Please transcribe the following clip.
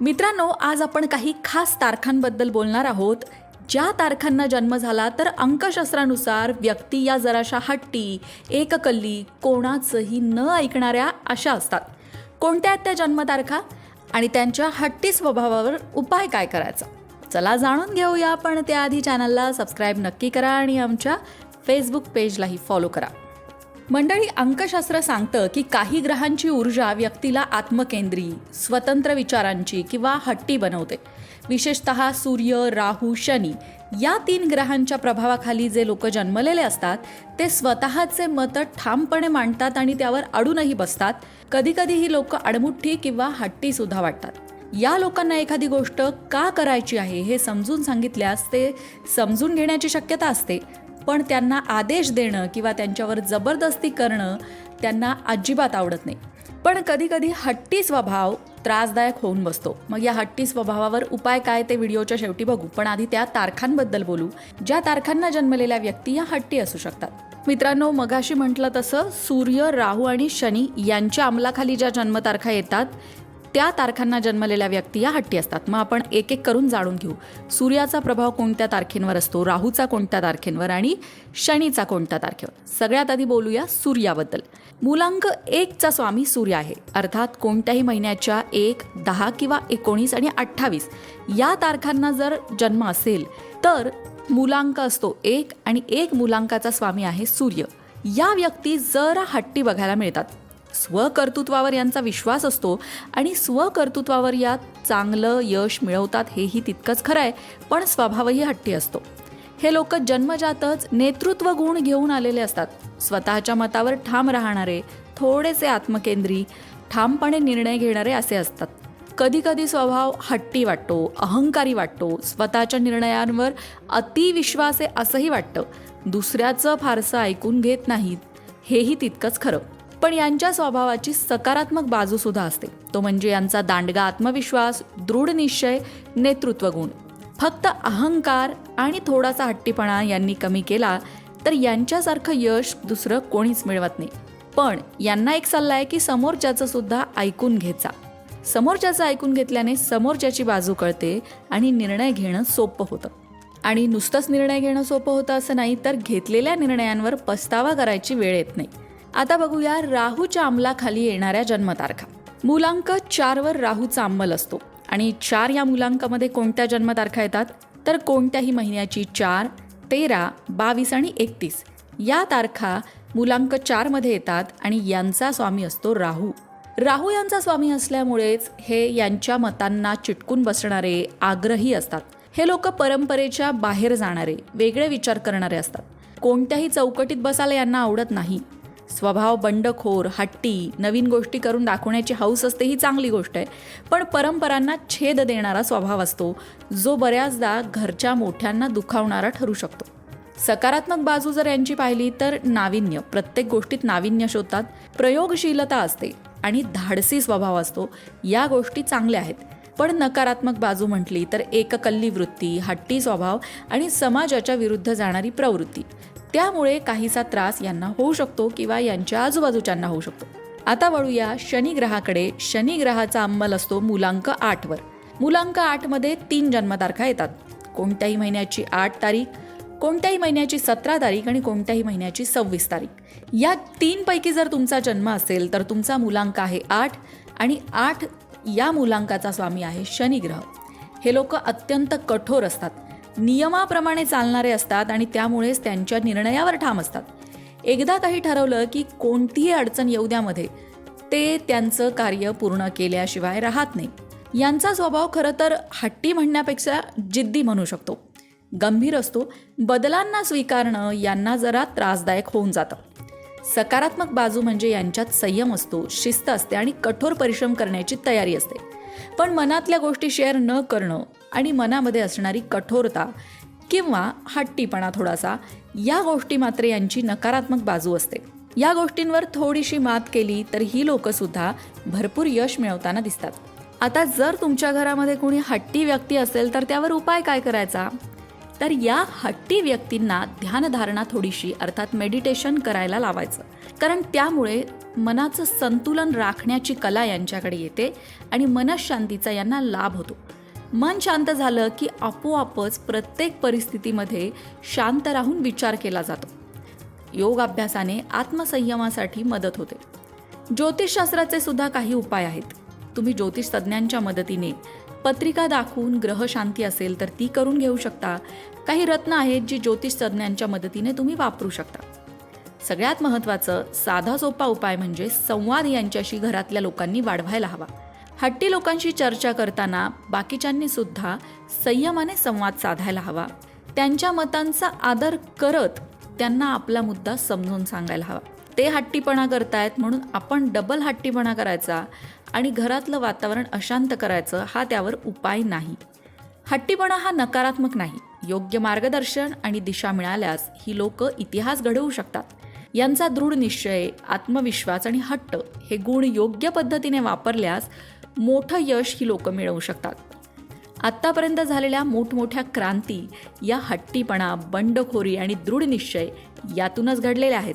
मित्रांनो आज आपण काही खास तारखांबद्दल बोलणार आहोत. ज्या तारखांना जन्म झाला तर अंकशास्त्रानुसार व्यक्ती या जराशा हट्टी एककल्ली कोणाचंही न ऐकणाऱ्या अशा असतात. कोणत्या आहेत त्या जन्मतारखा? आणि त्यांच्या हट्टी स्वभावावर उपाय काय करायचा? चला जाणून घेऊया पण त्याआधी चॅनलला सबस्क्राईब नक्की करा आणि आमच्या फेसबुक पेजलाही फॉलो करा. मंडळी अंकशास्त्र सांगतं की काही ग्रहांची ऊर्जा व्यक्तीला आत्मकेंद्री स्वतंत्र विचारांची किंवा हट्टी बनवते. विशेषत सूर्य राहू शनी या तीन ग्रहांच्या प्रभावाखाली जे लोक जन्मलेले असतात ते स्वतःचे मतं ठामपणे मांडतात आणि त्यावर अडूनही बसतात. कधीकधी ही लोक अडमुठ्ठी किंवा हट्टी सुद्धा वाटतात. या लोकांना एखादी गोष्ट का करायची आहे हे समजून सांगितल्यास ते समजून घेण्याची शक्यता असते. पण त्यांना आदेश देणं किंवा त्यांच्यावर जबरदस्ती करणं त्यांना अजिबात आवडत नाही. पण कधीकधी हट्टी स्वभाव त्रासदायक होऊन बसतो. मग या हट्टी स्वभावावर उपाय काय ते व्हिडिओच्या शेवटी बघू. पण आधी त्या तारखांबद्दल बोलू. ज्या तारखांना जन्मलेल्या व्यक्ती या हट्टी असू शकतात. मित्रांनो मगाशी म्हटलं तसं सूर्य राहू आणि शनी यांच्या अंमलाखाली ज्या जन्मतारखा येतात त्या तारखांना जन्मलेल्या व्यक्ती या हट्टी असतात. मग आपण एक एक करून जाणून घेऊ. सूर्याचा प्रभाव कोणत्या तारखेंवर असतो? राहूचा कोणत्या तारखेंवर? आणि शनीचा कोणत्या तारखेवर? सगळ्यात आधी बोलूया सूर्याबद्दल. मूलांक एकचा स्वामी सूर्य आहे. अर्थात कोणत्याही महिन्याच्या एक दहा किंवा एकोणीस आणि अठ्ठावीस या तारखांना जर जन्म असेल तर मूलांक असतो एक आणि एक मूलांकाचा स्वामी आहे सूर्य. या व्यक्ती जरा हट्टी बघायला मिळतात. स्वकर्तृत्वावर यांचा विश्वास असतो आणि स्वकर्तृत्वावर या चांगलं यश मिळवतात हेही तितकंच खरं आहे पण स्वभावही हट्टी असतो. हे लोक जन्मजातच नेतृत्व गुण घेऊन आलेले असतात. स्वतःच्या मतावर ठाम राहणारे थोडेसे आत्मकेंद्री ठामपणे निर्णय घेणारे असे असतात. कधीकधी स्वभाव हट्टी वाटतो अहंकारी वाटतो स्वतःच्या निर्णयांवर अतिविश्वास आहे असंही वाटतं. दुसऱ्याचं फारसं ऐकून घेत नाहीत हेही तितकंच खरं. पण यांच्या स्वभावाची सकारात्मक बाजू सुद्धा असते. तो म्हणजे यांचा दांडगा आत्मविश्वास दृढ निश्चय नेतृत्व गुण. फक्त अहंकार आणि थोडासा हट्टीपणा यांनी कमी केला तर यांच्यासारखं यश दुसरं कोणीच मिळवत नाही. पण यांना एक सल्ला आहे की समोरच्याचं सुद्धा ऐकून घ्यायचा समोरच्याचं ऐकून घेतल्याने समोरच्याची बाजू कळते आणि निर्णय घेणं सोपं होतं. आणि नुसतंच निर्णय घेणं सोपं होतं असं नाही तर घेतलेल्या निर्णयांवर पस्तावा करायची वेळ येत नाही. आता बघूया राहूच्या अंमलाखाली येणाऱ्या जन्मतारखा. मूलांक चारवर राहूचा अंमल असतो. आणि चार या मुलांकामध्ये कोणत्या जन्मतारखा येतात? तर कोणत्याही महिन्याची चार तेरा बावीस आणि एकतीस. या तारखा मुलांक चारमध्ये येतात आणि यांचा स्वामी असतो राहू. राहू यांचा स्वामी असल्यामुळेच हे यांच्या मतांना चिटकून बसणारे आग्रही असतात. हे लोक परंपरेच्या बाहेर जाणारे वेगळे विचार करणारे असतात. कोणत्याही चौकटीत बसायला यांना आवडत नाही. स्वभाव बंडखोर हट्टी नवीन गोष्टी करून दाखवण्याची हौस असते ही चांगली गोष्ट आहे. पण परंपरांना छेद देणारा स्वभाव असतो जो बऱ्याचदा घरच्या मोठ्यांना दुखावणारा ठरू शकतो. सकारात्मक बाजू जर यांची पाहिली तर नाविन्य प्रत्येक गोष्टीत नाविन्य शोधतात प्रयोगशीलता असते आणि धाडसी स्वभाव असतो. या गोष्टी चांगल्या आहेत. पण नकारात्मक बाजू म्हटली तर एककल्ली वृत्ती हट्टी स्वभाव आणि समाजाच्या विरुद्ध जाणारी प्रवृत्ती. त्यामुळे काहीसा त्रास यांना होऊ शकतो किंवा यांच्या आजूबाजूच्यांना होऊ शकतो. आता वळूया शनिग्रहाकडे शनिग्रहाचा अंमल असतो मुलांक आठवर मुलांक आठमध्ये तीन जन्मतारखा येतात. कोणत्याही महिन्याची आठ तारीख कोणत्याही महिन्याची सतरा तारीख आणि कोणत्याही महिन्याची सव्वीस तारीख. या तीनपैकी जर तुमचा जन्म असेल तर तुमचा मुलांक आहे आठ आणि आठ या मुलांकाचा स्वामी आहे शनिग्रह. हे लोक अत्यंत कठोर असतात. नियमाप्रमाणे चालणारे असतात आणि त्यामुळेच त्यांच्या निर्णयावर ठाम असतात. एकदा काही ठरवलं की कोणतीही अडचण येऊ द्यामध्ये ते त्यांचं कार्य पूर्ण केल्याशिवाय राहत नाही. यांचा स्वभाव खरं तर हट्टी म्हणण्यापेक्षा जिद्दी म्हणू शकतो. गंभीर असतो. बदलांना स्वीकारणं यांना जरा त्रासदायक होऊन जातं. सकारात्मक बाजू म्हणजे यांच्यात संयम असतो शिस्त असते आणि कठोर परिश्रम करण्याची तयारी असते. पण मनातल्या गोष्टी शेअर न करणं आणि मनामध्ये असणारी कठोरता किंवा हट्टीपणा थोडासा या गोष्टी मात्र यांची नकारात्मक बाजू असते. या गोष्टींवर थोडीशी मात केली तर ही लोकंसुद्धा भरपूर यश मिळवताना दिसतात. आता जर तुमच्या घरामध्ये कोणी हट्टी व्यक्ती असेल तर त्यावर उपाय काय करायचा? तर या हट्टी व्यक्तींना ध्यानधारणा थोडीशी अर्थात मेडिटेशन करायला लावायचं. कारण त्यामुळे मनाचं संतुलन राखण्याची कला यांच्याकडे येते आणि मनशांतीचा यांना लाभ होतो. मन शांत झालं की आपोआपच प्रत्येक परिस्थितीमध्ये शांत राहून विचार केला जातो. योग अभ्यासाने आत्मसंयमासाठी मदत होते. ज्योतिषशास्त्राचे सुद्धा काही उपाय आहेत. तुम्ही ज्योतिष तज्ज्ञांच्या मदतीने पत्रिका दाखवून ग्रहशांती असेल तर ती करून घेऊ शकता. काही रत्न आहेत जी ज्योतिष तज्ज्ञांच्या मदतीने तुम्ही वापरू शकता. सगळ्यात महत्त्वाचं साधा सोपा उपाय म्हणजे संवाद यांच्याशी घरातल्या लोकांनी वाढवायला हवा. हट्टी लोकांशी चर्चा करताना बाकीच्यांनी सुद्धा संयमाने संवाद साधायला हवा. त्यांच्या मतांचा आदर करत त्यांना आपला मुद्दा समजून सांगायला हवा. ते हट्टीपणा करतायत म्हणून आपण डबल हट्टीपणा करायचा आणि घरातलं वातावरण अशांत करायचं हा त्यावर उपाय नाही. हट्टीपणा हा नकारात्मक नाही. योग्य मार्गदर्शन आणि दिशा मिळाल्यास ही लोक इतिहास घडवू शकतात. यांचा दृढ निश्चय आत्मविश्वास आणि हट्ट हे गुण योग्य पद्धतीने वापरल्यास मोठं यश ही लोक मिळवू शकतात. आत्तापर्यंत झालेल्या मोठमोठ्या क्रांती या हट्टीपणा बंडखोरी आणि दृढ निश्चय यातूनच घडलेल्या आहेत.